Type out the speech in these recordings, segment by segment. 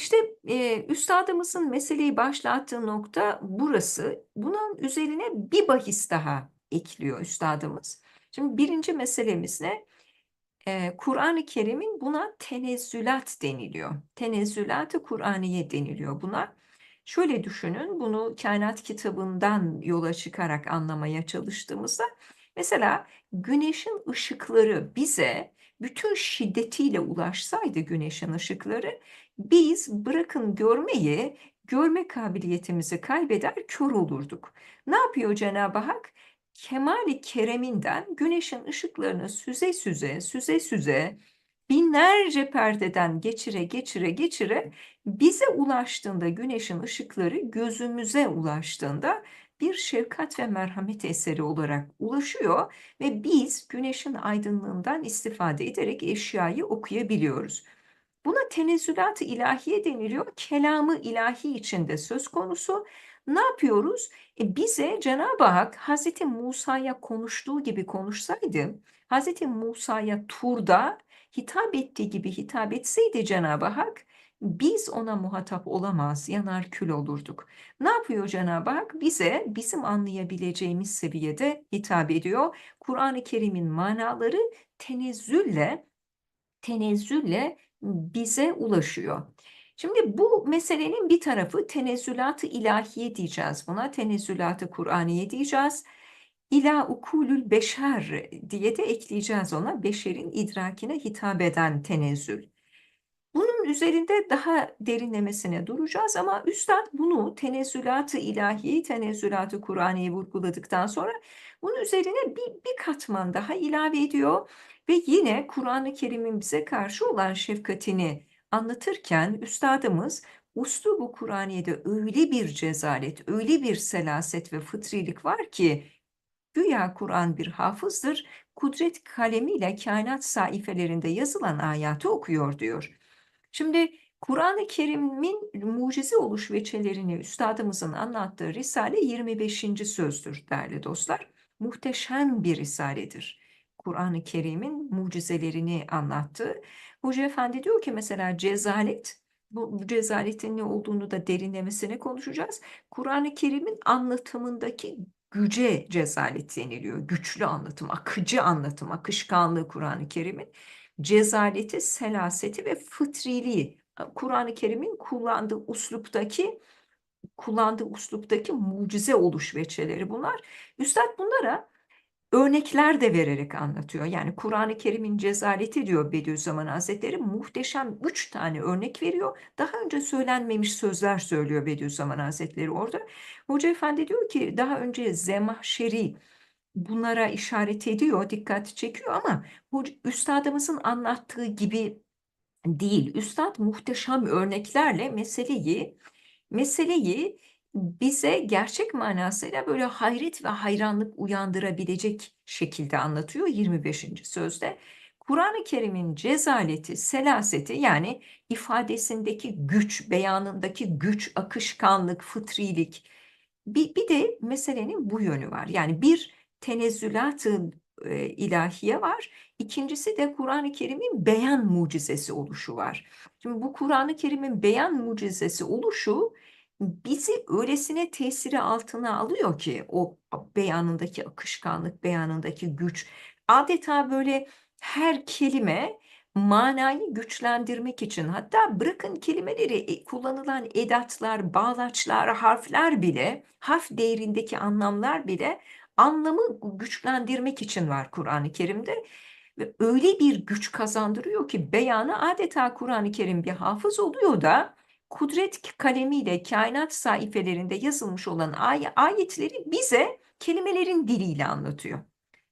İşte e, üstadımızın meseleyi başlattığı nokta burası. Bunun üzerine bir bahis daha ekliyor üstadımız. Şimdi birinci meselemiz ne? E, Kur'an-ı Kerim'in buna tenezzülat deniliyor. Tenezzülat-ı Kur'aniye deniliyor buna. Şöyle düşünün, bunu kainat kitabından yola çıkarak anlamaya çalıştığımızda, mesela güneşin ışıkları bize bütün şiddetiyle ulaşsaydı güneşin ışıkları, biz bırakın görmeyi, görme kabiliyetimizi kaybeder, kör olurduk. Ne yapıyor Cenab-ı Hak? Kemali kereminden güneşin ışıklarını süze süze, süze süze, binlerce perdeden geçire geçire geçire bize ulaştığında güneşin ışıkları gözümüze ulaştığında bir şefkat ve merhamet eseri olarak ulaşıyor ve biz güneşin aydınlığından istifade ederek eşyayı okuyabiliyoruz. Buna tenezzülat-ı ilahiye deniliyor. Kelamı ilahi içinde söz konusu. Ne yapıyoruz? E bize Cenab-ı Hak Hazreti Musa'ya konuştuğu gibi konuşsaydı, Hazreti Musa'ya Tur'da hitap ettiği gibi hitap etseydi Cenab-ı Hak, biz ona muhatap olamaz, yanar kül olurduk. Ne yapıyor Cenab-ı Hak? Bize bizim anlayabileceğimiz seviyede hitap ediyor. Kur'an-ı Kerim'in manaları tenezzülle, tenezzülle bize ulaşıyor. Şimdi bu meselenin bir tarafı tenezzülat-ı ilahiye diyeceğiz buna. Tenezzülat-ı Kur'aniye diyeceğiz. İla ukulül beşer diye de ekleyeceğiz ona. Beşerin idrakine hitap eden tenezzül. Bunun üzerinde daha derinlemesine duracağız ama Üstad bunu tenezzülat-ı ilahi, tenezzülat-ı Kur'an'ı vurguladıktan sonra bunun üzerine bir, bir katman daha ilave ediyor ve yine Kur'an-ı Kerim'in bize karşı olan şefkatini anlatırken Üstadımız Uslubu Kur'aniye'de öyle bir cezalet, öyle bir selaset ve fıtrilik var ki güya Kur'an bir hafızdır, kudret kalemiyle kainat sayfelerinde yazılan ayatı okuyor diyor. Şimdi Kur'an-ı Kerim'in mucize oluş veçelerini üstadımızın anlattığı Risale 25. sözdür değerli dostlar. Muhteşem bir risaledir. Kur'an-ı Kerim'in mucizelerini anlattığı. Hoca Efendi diyor ki mesela cezalet, bu cezaletin ne olduğunu da derinlemesine konuşacağız. Kur'an-ı Kerim'in anlatımındaki güce cezalet deniliyor. Güçlü anlatım, akıcı anlatım, akışkanlığı Kur'an-ı Kerim'in cezaleti, selaseti ve fıtriliği. Kur'an-ı Kerim'in kullandığı usluptaki kullandığı usluptaki mucize oluş veçeleri bunlar. Üstad bunlara örnekler de vererek anlatıyor. Yani Kur'an-ı Kerim'in cezaleti diyor Bediüzzaman Hazretleri muhteşem üç tane örnek veriyor. Daha önce söylenmemiş sözler söylüyor Bediüzzaman Hazretleri orada. Hoca Efendi diyor ki daha önce Zemahşeri bunlara işaret ediyor, dikkat çekiyor ama bu üstadımızın anlattığı gibi değil. Üstad muhteşem örneklerle meseleyi meseleyi bize gerçek manasıyla böyle hayret ve hayranlık uyandırabilecek şekilde anlatıyor 25. sözde. Kur'an-ı Kerim'in cezaleti, selaseti yani ifadesindeki güç, beyanındaki güç, akışkanlık, fıtrilik. Bir, bir de meselenin bu yönü var. Yani bir tenezzülat-ı e, ilahiye var. İkincisi de Kur'an-ı Kerim'in beyan mucizesi oluşu var. Şimdi bu Kur'an-ı Kerim'in beyan mucizesi oluşu bizi öylesine tesiri altına alıyor ki o beyanındaki akışkanlık, beyanındaki güç. Adeta böyle her kelime manayı güçlendirmek için hatta bırakın kelimeleri e, kullanılan edatlar, bağlaçlar, harfler bile, harf değerindeki anlamlar bile anlamı güçlendirmek için var Kur'an-ı Kerim'de. Ve öyle bir güç kazandırıyor ki beyanı adeta Kur'an-ı Kerim bir hafız oluyor da kudret kalemiyle kainat sayfelerinde yazılmış olan ay ayetleri bize kelimelerin diliyle anlatıyor.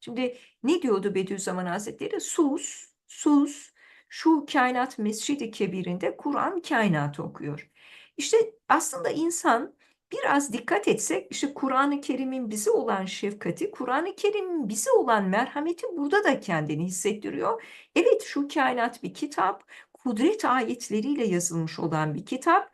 Şimdi ne diyordu Bediüzzaman Hazretleri? Sus, sus. Şu kainat mescidi kebirinde Kur'an kainatı okuyor. İşte aslında insan biraz dikkat etsek işte Kur'an-ı Kerim'in bize olan şefkati, Kur'an-ı Kerim'in bize olan merhameti burada da kendini hissettiriyor. Evet şu kainat bir kitap, kudret ayetleriyle yazılmış olan bir kitap.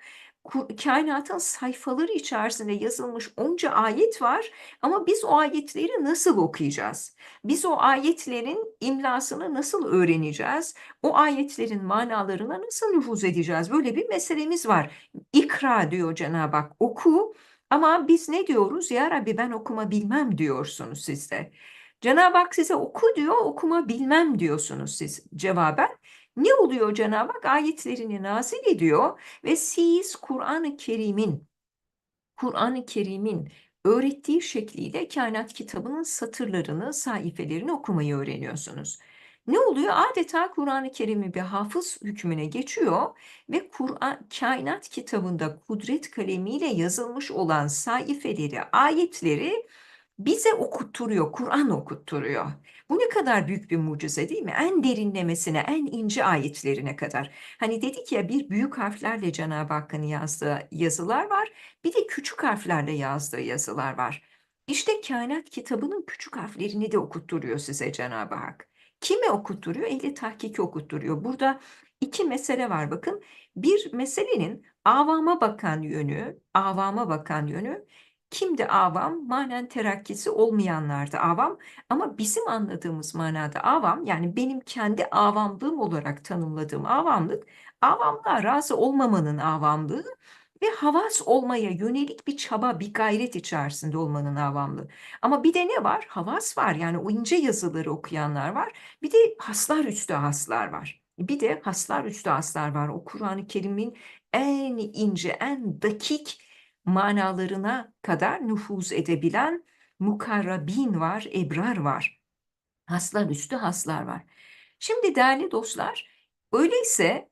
Kainatın sayfaları içerisinde yazılmış onca ayet var ama biz o ayetleri nasıl okuyacağız? Biz o ayetlerin imlasını nasıl öğreneceğiz? O ayetlerin manalarına nasıl nüfuz edeceğiz? Böyle bir meselemiz var. İkra diyor Cenab-ı Hak, oku. Ama biz ne diyoruz? Ya Rabbi ben okuma bilmem diyorsunuz siz de. Cenab-ı Hak size oku diyor, okuma bilmem diyorsunuz siz cevaben. Ne oluyor Cenab-ı Hak? Ayetlerini nazil ediyor ve siz Kur'an-ı Kerim'in Kur'an-ı Kerim'in öğrettiği şekliyle kainat kitabının satırlarını, sayfelerini okumayı öğreniyorsunuz. Ne oluyor? Adeta Kur'an-ı Kerim'i bir hafız hükmüne geçiyor ve Kur'an kainat kitabında kudret kalemiyle yazılmış olan sayfeleri, ayetleri bize okutturuyor, Kur'an okutturuyor. Bu ne kadar büyük bir mucize değil mi? En derinlemesine, en ince ayetlerine kadar. Hani dedik ya bir büyük harflerle Cenab-ı Hakk'ın yazdığı yazılar var, bir de küçük harflerle yazdığı yazılar var. İşte kainat kitabının küçük harflerini de okutturuyor size Cenab-ı Hak. Kime okutturuyor? Ehli tahkiki okutturuyor. Burada iki mesele var bakın. Bir meselenin avama bakan yönü, avama bakan yönü Kimdi avam? Manen terakkisi olmayanlardı avam. Ama bizim anladığımız manada avam, yani benim kendi avamlığım olarak tanımladığım avamlık, avamlığa razı olmamanın avamlığı ve havas olmaya yönelik bir çaba, bir gayret içerisinde olmanın avamlığı. Ama bir de ne var? Havas var. Yani o ince yazıları okuyanlar var. Bir de haslar üstü haslar var. Bir de haslar üstü haslar var. O Kur'an-ı Kerim'in en ince, en dakik manalarına kadar nüfuz edebilen mukarrabin var, ebrar var. Haslar üstü haslar var. Şimdi değerli dostlar, öyleyse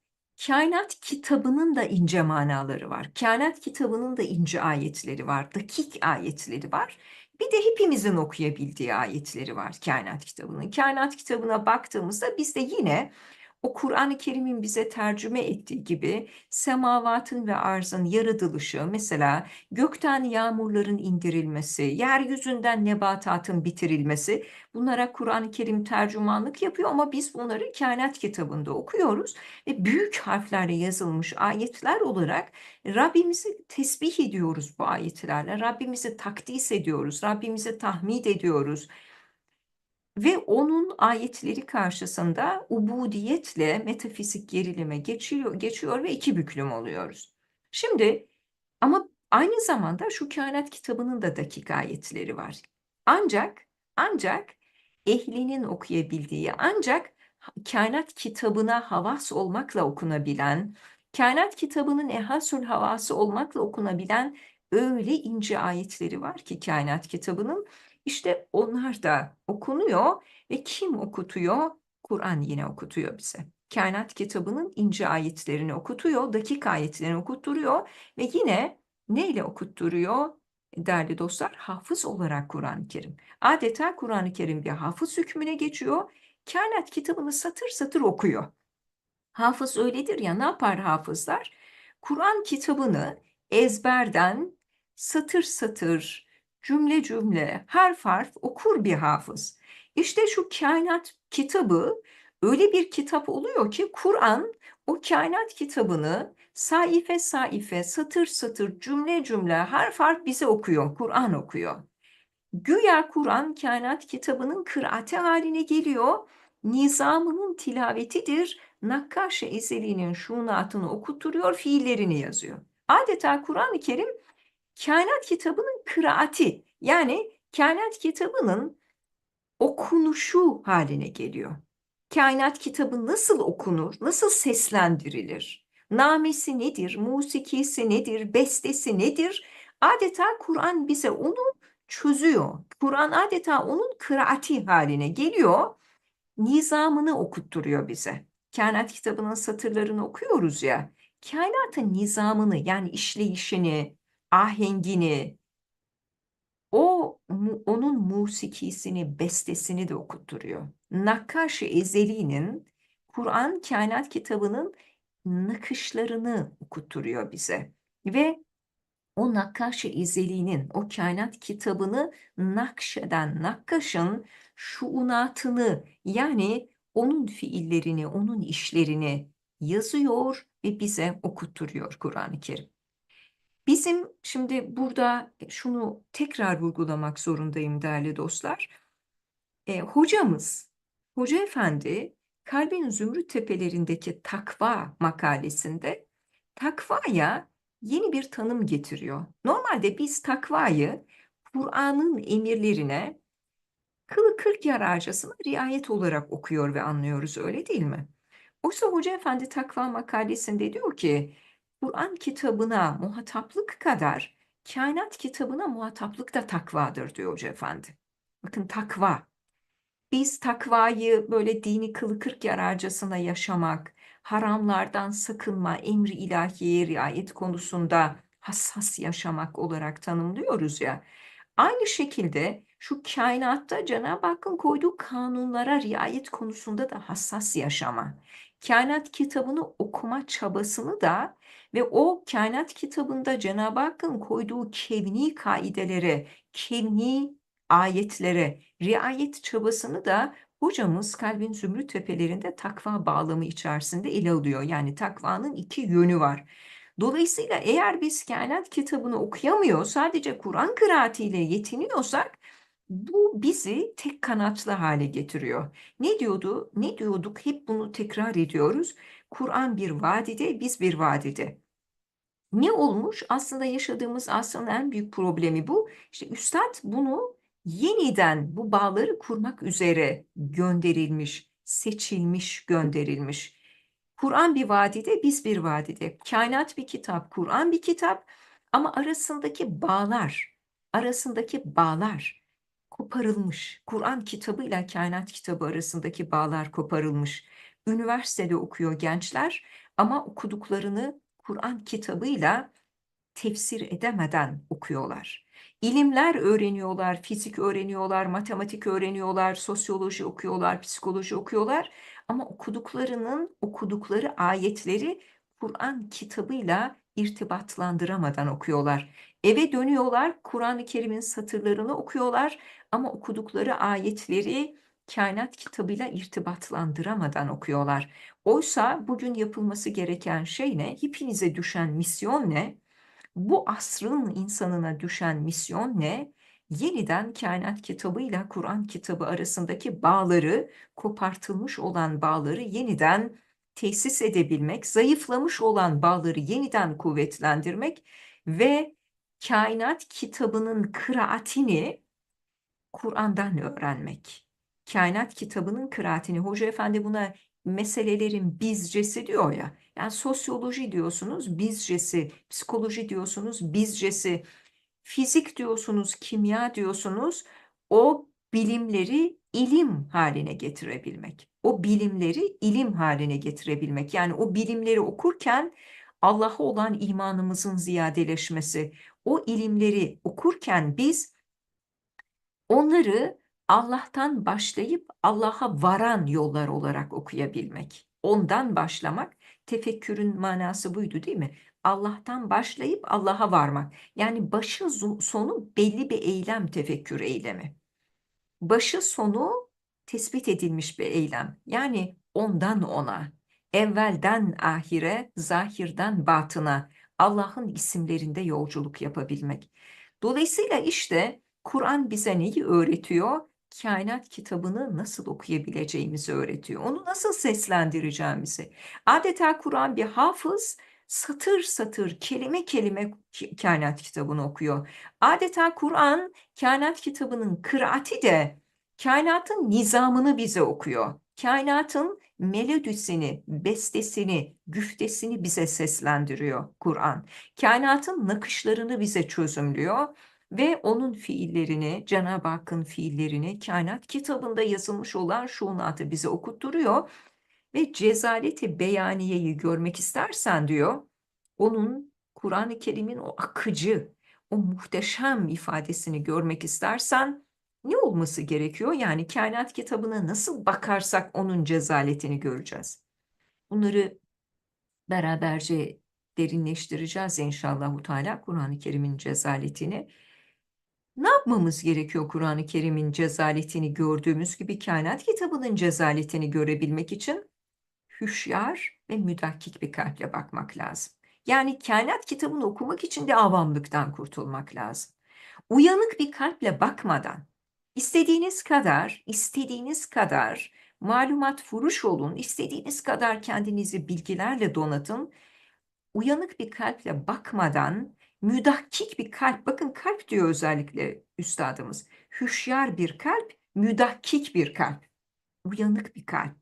kainat kitabının da ince manaları var. Kainat kitabının da ince ayetleri var, dakik ayetleri var. Bir de hepimizin okuyabildiği ayetleri var kainat kitabının. Kainat kitabına baktığımızda biz de yine o Kur'an-ı Kerim'in bize tercüme ettiği gibi semavatın ve arzın yaratılışı, mesela gökten yağmurların indirilmesi, yeryüzünden nebatatın bitirilmesi, bunlara Kur'an-ı Kerim tercümanlık yapıyor ama biz bunları kainat kitabında okuyoruz ve büyük harflerle yazılmış ayetler olarak Rabbimizi tesbih ediyoruz bu ayetlerle, Rabbimizi takdis ediyoruz, Rabbimizi tahmid ediyoruz. Ve onun ayetleri karşısında ubudiyetle metafizik gerilime geçiyor, geçiyor ve iki büklüm oluyoruz. Şimdi ama aynı zamanda şu kainat kitabının da dakik ayetleri var. Ancak ancak ehlinin okuyabildiği ancak kainat kitabına havas olmakla okunabilen, kainat kitabının ehasül havası olmakla okunabilen öyle ince ayetleri var ki kainat kitabının işte onlar da okunuyor ve kim okutuyor? Kur'an yine okutuyor bize. Kainat kitabının ince ayetlerini okutuyor, dakik ayetlerini okutturuyor ve yine neyle okutturuyor? Değerli dostlar, hafız olarak Kur'an-ı Kerim. Adeta Kur'an-ı Kerim bir hafız hükmüne geçiyor. Kainat kitabını satır satır okuyor. Hafız öyledir ya, ne yapar hafızlar? Kur'an kitabını ezberden satır satır, cümle cümle, harf harf okur bir hafız. İşte şu kainat kitabı öyle bir kitap oluyor ki Kur'an o kainat kitabını sayfe sayfe, satır satır, cümle cümle, harf harf bize okuyor, Kur'an okuyor. Güya Kur'an kainat kitabının kıraati haline geliyor, nizamının tilavetidir, nakkaş-ı ezeliğinin şunatını okuturuyor, fiillerini yazıyor. Adeta Kur'an-ı Kerim kainat kitabının kıraati yani kainat kitabının okunuşu haline geliyor. Kainat kitabı nasıl okunur, nasıl seslendirilir? Namesi nedir, musikisi nedir, bestesi nedir? Adeta Kur'an bize onu çözüyor. Kur'an adeta onun kıraati haline geliyor, nizamını okutturuyor bize. Kainat kitabının satırlarını okuyoruz ya, kainatın nizamını yani işleyişini, ahengini, o onun musikisini, bestesini de okutturuyor. Nakkaş-ı Ezeli'nin Kur'an Kainat kitabının nakışlarını okutturuyor bize. Ve o Nakkaş-ı Ezeli'nin, o kainat kitabını nakşeden, nakkaşın şuunatını yani onun fiillerini, onun işlerini yazıyor ve bize okutturuyor Kur'an-ı Kerim. Bizim şimdi burada şunu tekrar vurgulamak zorundayım değerli dostlar. E, hocamız, Hoca Efendi Kalbin Zümrüt Tepelerindeki takva makalesinde takvaya yeni bir tanım getiriyor. Normalde biz takvayı Kur'an'ın emirlerine kılı kırk yararcasına riayet olarak okuyor ve anlıyoruz öyle değil mi? Oysa Hoca Efendi takva makalesinde diyor ki Kur'an kitabına muhataplık kadar kainat kitabına muhataplık da takvadır diyor Hoca Efendi. Bakın takva. Biz takvayı böyle dini kılı kırk yararcasına yaşamak, haramlardan sakınma, emri ilahiye riayet konusunda hassas yaşamak olarak tanımlıyoruz ya. Aynı şekilde şu kainatta Cenab-ı Hakk'ın koyduğu kanunlara riayet konusunda da hassas yaşama. Kainat kitabını okuma çabasını da ve o kainat kitabında Cenab-ı Hakk'ın koyduğu kevni kaidelere, kevni ayetlere riayet çabasını da hocamız Kalbin Zümrüt Tepelerinde takva bağlamı içerisinde ele alıyor. Yani takvanın iki yönü var. Dolayısıyla eğer biz kainat kitabını okuyamıyor, sadece Kur'an kıraatiyle yetiniyorsak bu bizi tek kanatlı hale getiriyor. Ne diyordu? Ne diyorduk? Hep bunu tekrar ediyoruz. Kur'an bir vadide, biz bir vadide. Ne olmuş? Aslında yaşadığımız asrın en büyük problemi bu. İşte Üstad bunu yeniden bu bağları kurmak üzere gönderilmiş, seçilmiş, gönderilmiş. Kur'an bir vadide, biz bir vadide. Kainat bir kitap, Kur'an bir kitap ama arasındaki bağlar, arasındaki bağlar koparılmış. Kur'an kitabıyla kainat kitabı arasındaki bağlar koparılmış. Üniversitede okuyor gençler ama okuduklarını Kur'an kitabıyla tefsir edemeden okuyorlar. İlimler öğreniyorlar, fizik öğreniyorlar, matematik öğreniyorlar, sosyoloji okuyorlar, psikoloji okuyorlar ama okuduklarının okudukları ayetleri Kur'an kitabıyla irtibatlandıramadan okuyorlar. Eve dönüyorlar, Kur'an-ı Kerim'in satırlarını okuyorlar ama okudukları ayetleri kainat kitabıyla irtibatlandıramadan okuyorlar. Oysa bugün yapılması gereken şey ne? Hepinize düşen misyon ne? Bu asrın insanına düşen misyon ne? Yeniden kainat kitabıyla Kur'an kitabı arasındaki bağları, kopartılmış olan bağları yeniden tesis edebilmek, zayıflamış olan bağları yeniden kuvvetlendirmek ve kainat kitabının kıraatini Kur'an'dan öğrenmek. Kainat kitabının kıraatini, Hoca Efendi buna meselelerin bizcesi diyor ya. Yani sosyoloji diyorsunuz bizcesi, psikoloji diyorsunuz bizcesi, fizik diyorsunuz, kimya diyorsunuz. O bilimleri ilim haline getirebilmek. O bilimleri ilim haline getirebilmek. Yani o bilimleri okurken Allah'a olan imanımızın ziyadeleşmesi. O ilimleri okurken biz onları Allah'tan başlayıp Allah'a varan yollar olarak okuyabilmek. Ondan başlamak, tefekkürün manası buydu değil mi? Allah'tan başlayıp Allah'a varmak. Yani başı sonu belli bir eylem tefekkür eylemi. Başı sonu tespit edilmiş bir eylem. Yani ondan ona, evvelden ahire, zahirden batına Allah'ın isimlerinde yolculuk yapabilmek. Dolayısıyla işte Kur'an bize neyi öğretiyor? kainat kitabını nasıl okuyabileceğimizi öğretiyor. Onu nasıl seslendireceğimizi. Adeta Kur'an bir hafız satır satır, kelime kelime kainat kitabını okuyor. Adeta Kur'an kainat kitabının kıraati de kainatın nizamını bize okuyor. Kainatın melodisini, bestesini, güftesini bize seslendiriyor Kur'an. Kainatın nakışlarını bize çözümlüyor ve onun fiillerini, Cenab-ı Hakk'ın fiillerini kainat kitabında yazılmış olan şunatı bize okutturuyor. Ve cezaleti beyaniyeyi görmek istersen diyor, onun Kur'an-ı Kerim'in o akıcı, o muhteşem ifadesini görmek istersen ne olması gerekiyor? Yani kainat kitabına nasıl bakarsak onun cezaletini göreceğiz. Bunları beraberce derinleştireceğiz inşallah Teala Kur'an-ı Kerim'in cezaletini. Ne yapmamız gerekiyor Kur'an-ı Kerim'in cezaletini gördüğümüz gibi kainat kitabının cezaletini görebilmek için? Hüşyar ve müdakkik bir kalple bakmak lazım. Yani kainat kitabını okumak için de avamlıktan kurtulmak lazım. Uyanık bir kalple bakmadan, istediğiniz kadar, istediğiniz kadar malumat furuş olun, istediğiniz kadar kendinizi bilgilerle donatın. Uyanık bir kalple bakmadan, müdakkik bir kalp, bakın kalp diyor özellikle üstadımız. Hüşyar bir kalp, müdakkik bir kalp, uyanık bir kalp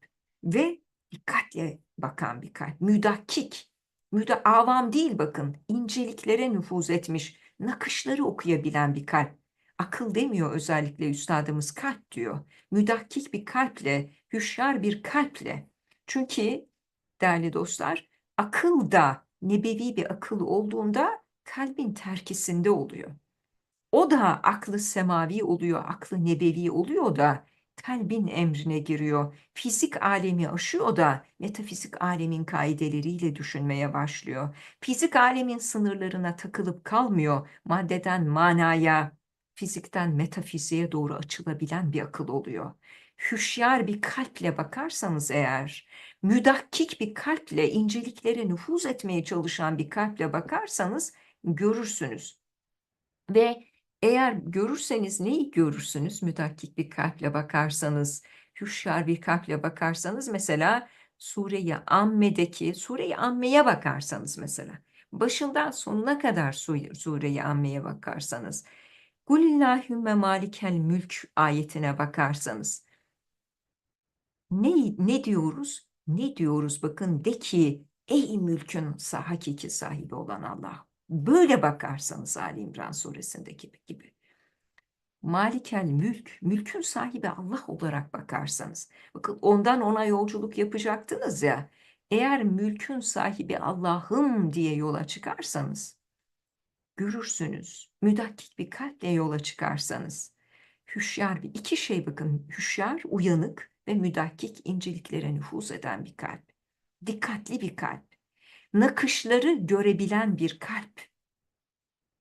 ve dikkatle bakan bir kalp. Müdakkik, müda avam değil bakın, inceliklere nüfuz etmiş, nakışları okuyabilen bir kalp. Akıl demiyor özellikle üstadımız kalp diyor. Müdakkik bir kalple, hüşyar bir kalple. Çünkü değerli dostlar, akıl da nebevi bir akıl olduğunda kalbin terkisinde oluyor. O da aklı semavi oluyor, aklı nebevi oluyor da kalbin emrine giriyor. Fizik alemi aşıyor da metafizik alemin kaideleriyle düşünmeye başlıyor. Fizik alemin sınırlarına takılıp kalmıyor. Maddeden manaya, fizikten metafiziğe doğru açılabilen bir akıl oluyor. Hüşyar bir kalple bakarsanız eğer, müdakkik bir kalple inceliklere nüfuz etmeye çalışan bir kalple bakarsanız görürsünüz. Ve eğer görürseniz neyi görürsünüz? Müdakkik bir kalple bakarsanız, hüşyar bir kalple bakarsanız mesela Sure-i Amme'deki, Sure-i Amme'ye bakarsanız mesela, başından sonuna kadar Sure-i Amme'ye bakarsanız, Kulillahümme malikel mülk ayetine bakarsanız, ne, ne diyoruz? Ne diyoruz? Bakın de ki ey mülkün hakiki sahibi olan Allah. Böyle bakarsanız Ali İmran suresindeki gibi. Malikel mülk, mülkün sahibi Allah olarak bakarsanız. Bakın ondan ona yolculuk yapacaktınız ya. Eğer mülkün sahibi Allah'ım diye yola çıkarsanız, görürsünüz. Müdakkik bir kalple yola çıkarsanız, hüşyar bir iki şey bakın. Hüşyar, uyanık ve müdakkik inceliklere nüfuz eden bir kalp. Dikkatli bir kalp. Nakışları görebilen bir kalp.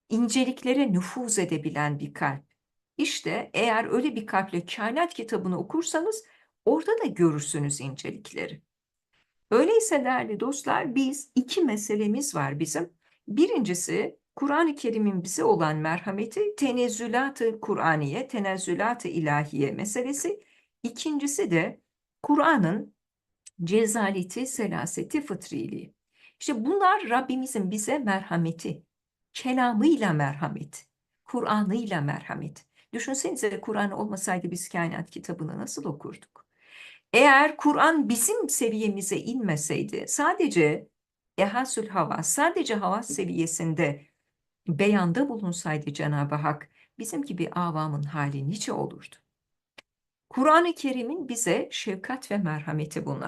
İnceliklere nüfuz edebilen bir kalp. İşte eğer öyle bir kalple kainat kitabını okursanız orada da görürsünüz incelikleri. Öyleyse değerli dostlar biz iki meselemiz var bizim. Birincisi Kur'an-ı Kerim'in bize olan merhameti tenezzülat-ı Kur'aniye, tenezzülat-ı ilahiye meselesi. İkincisi de Kur'an'ın cezaleti, selaseti, fıtriliği. İşte bunlar Rabbimizin bize merhameti, kelamıyla merhamet, Kur'an'ıyla merhamet. Düşünsenize Kur'an olmasaydı biz kainat kitabını nasıl okurduk? Eğer Kur'an bizim seviyemize inmeseydi, sadece ehasül havas, sadece havas seviyesinde beyanda bulunsaydı Cenab-ı Hak, bizim gibi avamın hali nice olurdu? Kur'an-ı Kerim'in bize şefkat ve merhameti bunlar.